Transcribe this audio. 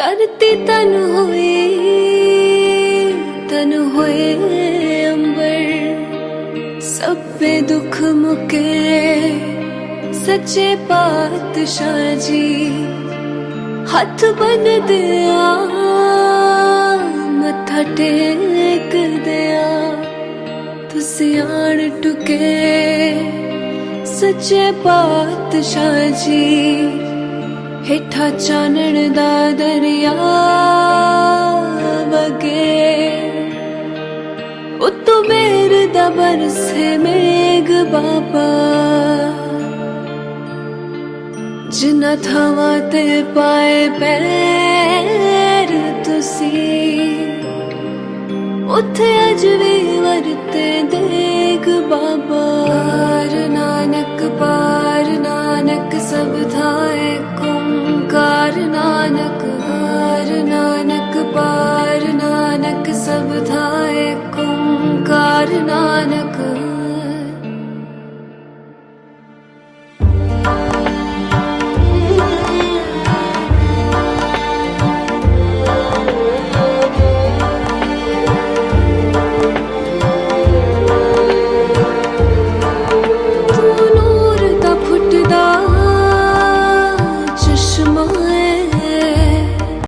ਧਰਤੀ ਤਨ ਹੋਏ ਤਨ ਹੋਏ ਅੰਬਰ। ਸਭੇ ਦੁੱਖ ਮੁਕੇ, ਸੱਚੇ ਪਾਤਸ਼ਾਹ ਜੀ। ਹੱਥ ਬੰਨ ਦਿਆ ਮੱਥਾ ਟੇਕ ਦਿਆ ਤੁਸੀਂ ਆਣ ਟੁਕੇ। ਸੱਚੇ ਪਾਤਸ਼ਾਹ ਜੀ। ਹੇਠਾ ਚਾਨਣ ਦਾ ਦਰਿਆ ਵਗੇ। ਉਤੋਂ ਮੇਰ ਦਾ ਬਰਸੇ ਮੇਘ ਬਾਬਾ। ਜਿਨ੍ਹਾਂ ਥਾਵਾਂ ਤੇ ਪਾਏ ਪੈਰ ਤੁਸੀਂ, ਉੱਥੇ ਅਜ ਵੀ ਵਰਤੇ ਦੇਗ ਬਾਬਾ। ਨਾਨਕ ਪਾਰ, ਨਾਨਕ ਸਭ ਥਾਏ ਓੰਕਾਰ ਗੁਰ ਨਾਨਕ। ਤੂੰ ਨੂਰ ਦਾ ਫੁੱਟਦਾ ਚਸ਼ਮਾ